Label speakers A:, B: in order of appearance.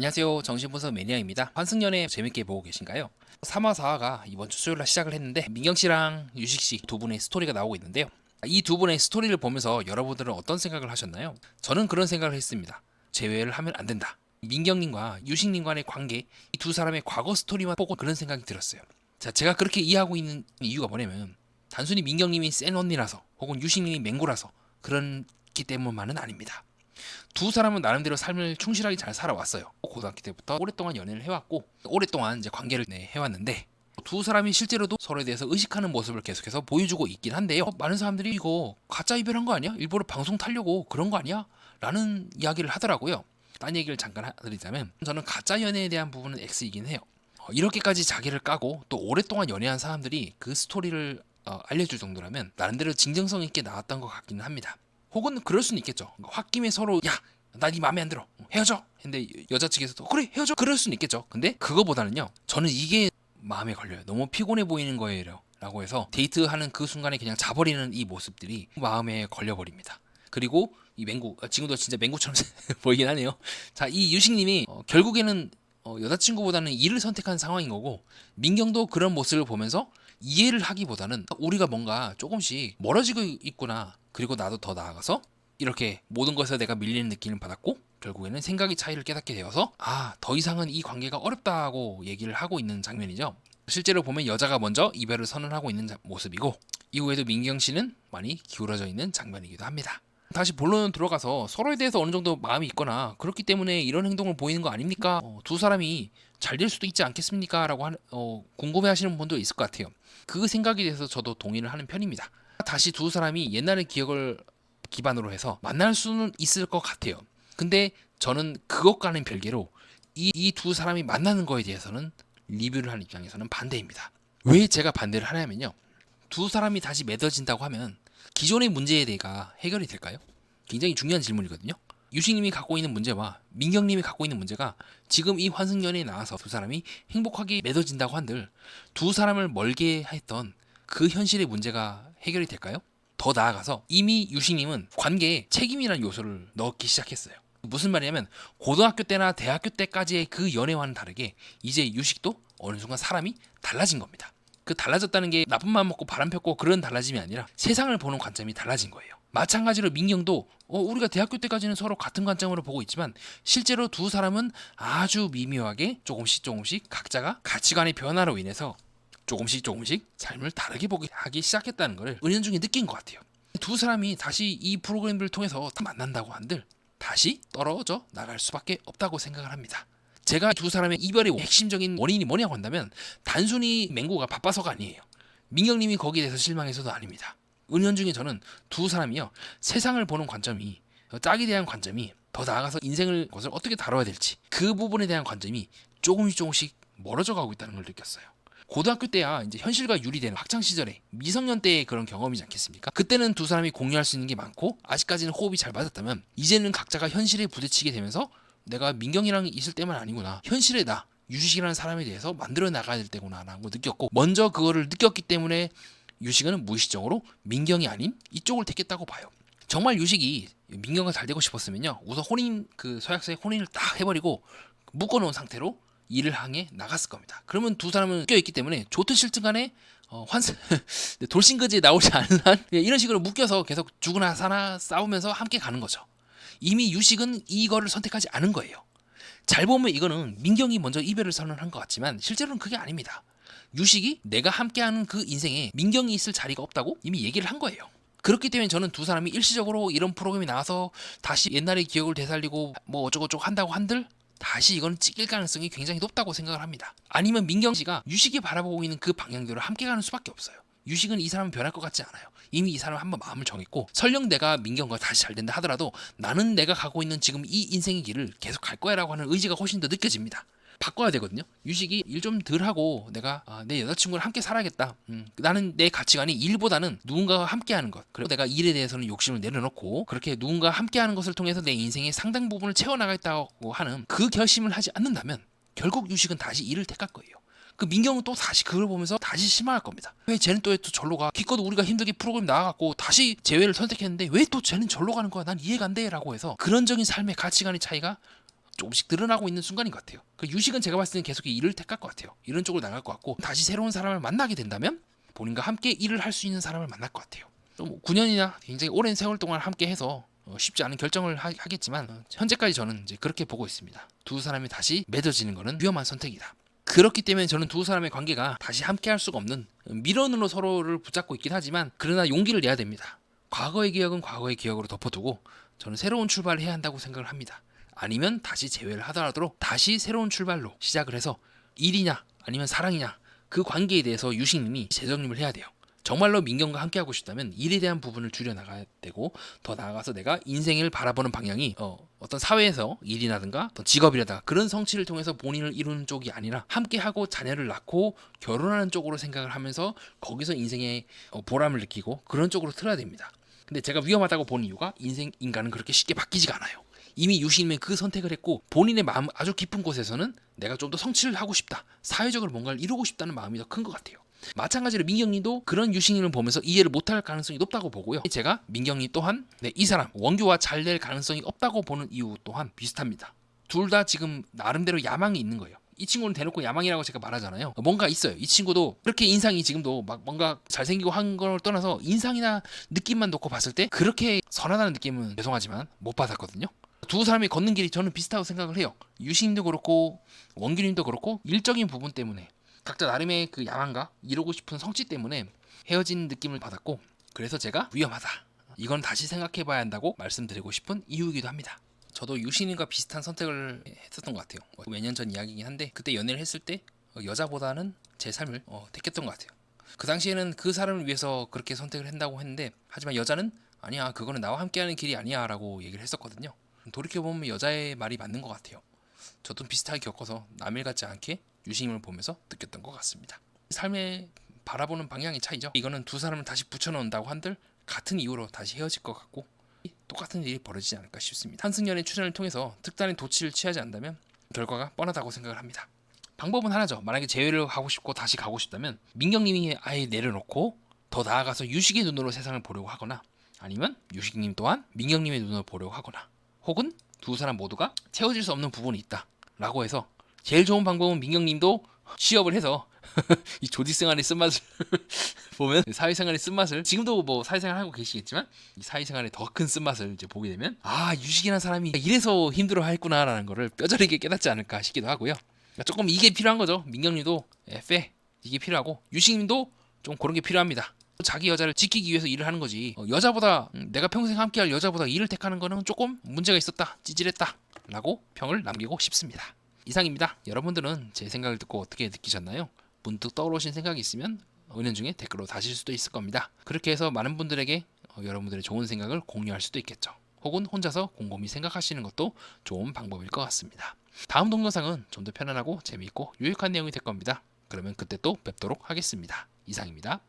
A: 안녕하세요. 정신분석 매니아입니다. 환승연애 재밌게 보고 계신가요? 3화 4화가 이번 주 수요일 날 시작을 했는데 민경 씨랑 유식 씨 두 분의 스토리가 나오고 있는데요. 이 두 분의 스토리를 보면서 여러분들은 어떤 생각을 하셨나요? 저는 그런 생각을 했습니다. 제외를 하면 안 된다. 민경님과 유식님 간의 관계, 이 두 사람의 과거 스토리만 보고 그런 생각이 들었어요. 자, 제가 그렇게 이해하고 있는 이유가 뭐냐면 단순히 민경님이 센 언니라서 혹은 유식님이 맹구라서 그렇기 때문만은 아닙니다. 두 사람은 나름대로 삶을 충실하게 잘 살아왔어요. 고등학교 때부터 오랫동안 연애를 해왔고 오랫동안 이제 관계를 네, 해왔는데 두 사람이 실제로도 서로에 대해서 의식하는 모습을 계속해서 보여주고 있긴 한데요. 어, 많은 사람들이 이거 가짜 이별한 거 아니야? 일부러 방송 타려고 그런 거 아니야? 라는 이야기를 하더라고요. 딴 얘기를 잠깐 드리자면 저는 가짜 연애에 대한 부분은 X이긴 해요. 어, 이렇게까지 자기를 까고 또 오랫동안 연애한 사람들이 그 스토리를 어, 알려줄 정도라면 나름대로 진정성 있게 나왔던 것 같기는 합니다. 혹은 그럴 수는 있겠죠. 홧김에 서로 야, 나네 마음에 안 들어. 헤어져. 근데 여자 측에서도 그래 헤어져. 그럴 수는 있겠죠. 근데 그거보다는요. 저는 이게 마음에 걸려요. 너무 피곤해 보이는 거예요. 라고 해서 데이트하는 그 순간에 그냥 자버리는 이 모습들이 마음에 걸려버립니다. 그리고 이 맹구 아, 지금도 진짜 맹구처럼 보이긴 하네요. 자, 이 유식님이 어, 결국에는 어, 여자친구보다는 이를 선택한 상황인 거고 민경도 그런 모습을 보면서 이해를 하기보다는 우리가 뭔가 조금씩 멀어지고 있구나. 그리고 나도 더 나아가서 이렇게 모든 것에서 내가 밀리는 느낌을 받았고 결국에는 생각의 차이를 깨닫게 되어서 아 더 이상은 이 관계가 어렵다고 얘기를 하고 있는 장면이죠. 실제로 보면 여자가 먼저 이별을 선언하고 있는 자- 모습이고 이후에도 민경 씨는 많이 기울어져 있는 장면이기도 합니다. 다시 본론 들어가서 서로에 대해서 어느 정도 마음이 있거나 그렇기 때문에 이런 행동을 보이는 거 아닙니까? 어, 두 사람이 잘 될 수도 있지 않겠습니까? 라고 어, 궁금해하시는 분도 있을 것 같아요. 그 생각에 대해서 저도 동의를 하는 편입니다. 다시 두 사람이 옛날의 기억을 기반으로 해서 만날 수는 있을 것 같아요. 근데 저는 그것과는 별개로 이이두 사람이 만나는 거에 대해서는 리뷰를 하는 입장에서는 반대입니다. 왜 제가 반대를 하냐면요. 두 사람이 다시 맺어진다고 하면 기존의 문제에 대해가 해결이 될까요? 굉장히 중요한 질문이거든요. 유식님이 갖고 있는 문제와 민경님이 갖고 있는 문제가 지금 이 환승연애에 나와서 두 사람이 행복하게 맺어진다고 한들 두 사람을 멀게 했던 그 현실의 문제가 해결이 될까요? 더 나아가서 이미 유식님은 관계에 책임이라는 요소를 넣기 시작했어요. 무슨 말이냐면 고등학교 때나 대학교 때까지의 그 연애와는 다르게 이제 유식도 어느 순간 사람이 달라진 겁니다. 그 달라졌다는 게 나쁜 마음 먹고 바람 폈고 그런 달라짐이 아니라 세상을 보는 관점이 달라진 거예요. 마찬가지로 민경도 어, 우리가 대학교 때까지는 서로 같은 관점으로 보고 있지만 실제로 두 사람은 아주 미묘하게 조금씩 조금씩 각자가 가치관의 변화로 인해서 조금씩 조금씩 삶을 다르게 보게 하기 시작했다는 것을 은연중에 느낀 것 같아요. 두 사람이 다시 이 프로그램들을 통해서 다 만난다고 한들 다시 떨어져 나갈 수밖에 없다고 생각을 합니다. 제가 두 사람의 이별의 핵심적인 원인이 뭐냐고 한다면 단순히 맹구가 바빠서가 아니에요. 민경님이 거기에 대해서 실망해서도 아닙니다. 은연중에 저는 두 사람이요 세상을 보는 관점이 짝에 대한 관점이 더 나아가서 인생을 것을 어떻게 다뤄야 될지 그 부분에 대한 관점이 조금씩 조금씩 멀어져 가고 있다는 걸 느꼈어요. 고등학교 때야 이제 현실과 유리되는 학창 시절에 미성년 때의 그런 경험이지 않겠습니까? 그때는 두 사람이 공유할 수 있는 게 많고 아직까지는 호흡이 잘 맞았다면 이제는 각자가 현실에 부딪히게 되면서 내가 민경이랑 있을 때만 아니구나 현실에 나 유식이라는 사람에 대해서 만들어 나가야 될 때구나라고 느꼈고 먼저 그거를 느꼈기 때문에 유식은 무의식적으로 민경이 아닌 이쪽을 택했다고 봐요. 정말 유식이 민경과 잘 되고 싶었으면요 우선 혼인 그 서약서에 혼인을 딱 해버리고 묶어놓은 상태로 일을 향해 나갔을 겁니다. 그러면 두 사람은 껴 있기 때문에 좋든 싫든 간에 어, 환승 돌싱그지에 나오지 않은 한 예, 이런 식으로 묶여서 계속 죽으나 사나 싸우면서 함께 가는 거죠. 이미 유식은 이거를 선택하지 않은 거예요. 잘 보면 이거는 민경이 먼저 이별을 선언한 것 같지만 실제로는 그게 아닙니다. 유식이 내가 함께하는 그 인생에 민경이 있을 자리가 없다고 이미 얘기를 한 거예요. 그렇기 때문에 저는 두 사람이 일시적으로 이런 프로그램이 나와서 다시 옛날의 기억을 되살리고 뭐 어쩌고저쩌고 한다고 한들 다시 이건 찍힐 가능성이 굉장히 높다고 생각을 합니다. 아니면 민경 씨가 유식이 바라보고 있는 그 방향대로 함께 가는 수밖에 없어요. 유식은 이 사람은 변할 것 같지 않아요. 이미 이 사람은 한번 마음을 정했고 설령 내가 민경과 다시 잘 된다 하더라도 나는 내가 가고 있는 지금 이 인생의 길을 계속 갈 거야라고 하는 의지가 훨씬 더 느껴집니다. 바꿔야 되거든요. 유식이 일 좀 덜 하고 내가 아, 내 여자친구랑 함께 살아야겠다. 음, 나는 내 가치관이 일보다는 누군가와 함께 하는 것. 그리고 내가 일에 대해서는 욕심을 내려놓고 그렇게 누군가 함께 하는 것을 통해서 내 인생의 상당 부분을 채워나가겠다고 하는 그 결심을 하지 않는다면 결국 유식은 다시 일을 택할 거예요. 그 민경은 또 다시 그걸 보면서 다시 실망할 겁니다. 왜 쟤는 또, 또 절로 가? 기껏 우리가 힘들게 프로그램 나와갖고 다시 재회를 선택했는데 왜 또 쟤는 절로 가는 거야? 난 이해가 안 돼. 라고 해서 그런적인 삶의 가치관의 차이가 조금씩 드러나고 있는 순간인 것 같아요. 그 유식은 제가 봤을 때는 계속 일을 택할 것 같아요. 이런 쪽으로 나갈 것 같고 다시 새로운 사람을 만나게 된다면 본인과 함께 일을 할 수 있는 사람을 만날 것 같아요. 또 9년이나 굉장히 오랜 세월 동안 함께 해서 어, 쉽지 않은 결정을 하, 겠지만 현재까지 저는 이제 그렇게 보고 있습니다. 두 사람이 다시 맺어지는 것은 위험한 선택이다. 그렇기 때문에 저는 두 사람의 관계가 다시 함께 할 수가 없는 미련으로 서로를 붙잡고 있긴 하지만 그러나 용기를 내야 됩니다. 과거의 기억은 과거의 기억으로 덮어두고 저는 새로운 출발을 해야 한다고 생각을 합니다. 아니면 다시 재회를 하더라도 다시 새로운 출발로 시작을 해서 일이냐 아니면 사랑이냐 그 관계에 대해서 유식님이 재정립을 해야 돼요. 정말로 민경과 함께 하고 싶다면 일에 대한 부분을 줄여 나가야 되고 더 나아가서 내가 인생을 바라보는 방향이 어, 어떤 사회에서 일이라든가 어떤 직업이라든가 그런 성취를 통해서 본인을 이루는 쪽이 아니라 함께 하고 자녀를 낳고 결혼하는 쪽으로 생각을 하면서 거기서 인생의 어, 보람을 느끼고 그런 쪽으로 틀어야 됩니다. 근데 제가 위험하다고 보는 이유가 인생 인간은 그렇게 쉽게 바뀌지가 않아요. 이미 유신님은 그 선택을 했고 본인의 마음 아주 깊은 곳에서는 내가 좀 더 성취를 하고 싶다. 사회적으로 뭔가를 이루고 싶다는 마음이 더 큰 것 같아요. 마찬가지로 민경님도 그런 유신님을 보면서 이해를 못할 가능성이 높다고 보고요. 제가 민경님 또한 네, 이 사람 원규와 잘 될 가능성이 없다고 보는 이유 또한 비슷합니다. 둘 다 지금 나름대로 야망이 있는 거예요. 이 친구는 대놓고 야망이라고 제가 말하잖아요. 뭔가 있어요. 이 친구도 그렇게 인상이 지금도 막 뭔가 잘생기고 한 걸 떠나서 인상이나 느낌만 놓고 봤을 때 그렇게 선하다는 느낌은 죄송하지만 못 받았거든요. 두 사람이 걷는 길이 저는 비슷하다고 생각을 해요. 유신님도 그렇고 원규님도 그렇고 일적인 부분 때문에 각자 나름의 그 야망과 이루고 싶은 성취 때문에 헤어진 느낌을 받았고 그래서 제가 위험하다. 이건 다시 생각해봐야 한다고 말씀드리고 싶은 이유이기도 합니다. 저도 유신님과 비슷한 선택을 했었던 것 같아요. 몇 년 전 이야기긴 한데 그때 연애를 했을 때 어, 여자보다는 제 삶을 어, 택했던 것 같아요. 그 당시에는 그 사람을 위해서 그렇게 선택을 한다고 했는데 하지만 여자는 아니야 그거는 나와 함께하는 길이 아니야라고 얘기를 했었거든요. 돌이켜 보면 여자의 말이 맞는 것 같아요. 저도 비슷하게 겪어서 남일 같지 않게 유신님을 보면서 느꼈던 것 같습니다. 삶의 바라보는 방향의 차이죠. 이거는 두 사람을 다시 붙여놓는다고 한들 같은 이유로 다시 헤어질 것 같고 똑같은 일이 벌어지지 않을까 싶습니다. 한승연의 출연을 통해서 특단의 도치를 취하지 않다면 결과가 뻔하다고 생각을 합니다. 방법은 하나죠. 만약에 재회를 하고 싶고 다시 가고 싶다면 민경님이 아예 내려놓고 더 나아가서 유식의 눈으로 세상을 보려고 하거나 아니면 유식님 또한 민경님의 눈으로 보려고 하거나 혹은 두 사람 모두가 채워질 수 없는 부분이 있다 라고 해서 제일 좋은 방법은 민경님도 취업을 해서 이 조직생활의 쓴맛을 보면 사회생활의 쓴맛을 지금도 뭐 사회생활 하고 계시겠지만 이 사회생활의 더 큰 쓴맛을 이제 보게 되면 아 유식이라는 사람이 이래서 힘들어 했구나라는 거를 뼈저리게 깨닫지 않을까 싶기도 하고요. 그러니까 조금 이게 필요한 거죠. 민경님도 예, 빼 이게 필요하고 유식님도 좀 그런 게 필요합니다. 자기 여자를 지키기 위해서 일을 하는 거지. 어, 여자보다 음, 내가 평생 함께할 여자보다 일을 택하는 거는 조금 문제가 있었다 찌질했다 라고 평을 남기고 싶습니다. 이상입니다. 여러분들은 제 생각을 듣고 어떻게 느끼셨나요? 문득 떠오르신 생각이 있으면 은연중에 댓글로 다실 수도 있을 겁니다. 그렇게 해서 많은 분들에게 어, 여러분들의 좋은 생각을 공유할 수도 있겠죠. 혹은 혼자서 곰곰이 생각하시는 것도 좋은 방법일 것 같습니다. 다음 동영상은 좀 더 편안하고 재미있고 유익한 내용이 될 겁니다. 그러면 그때 또 뵙도록 하겠습니다. 이상입니다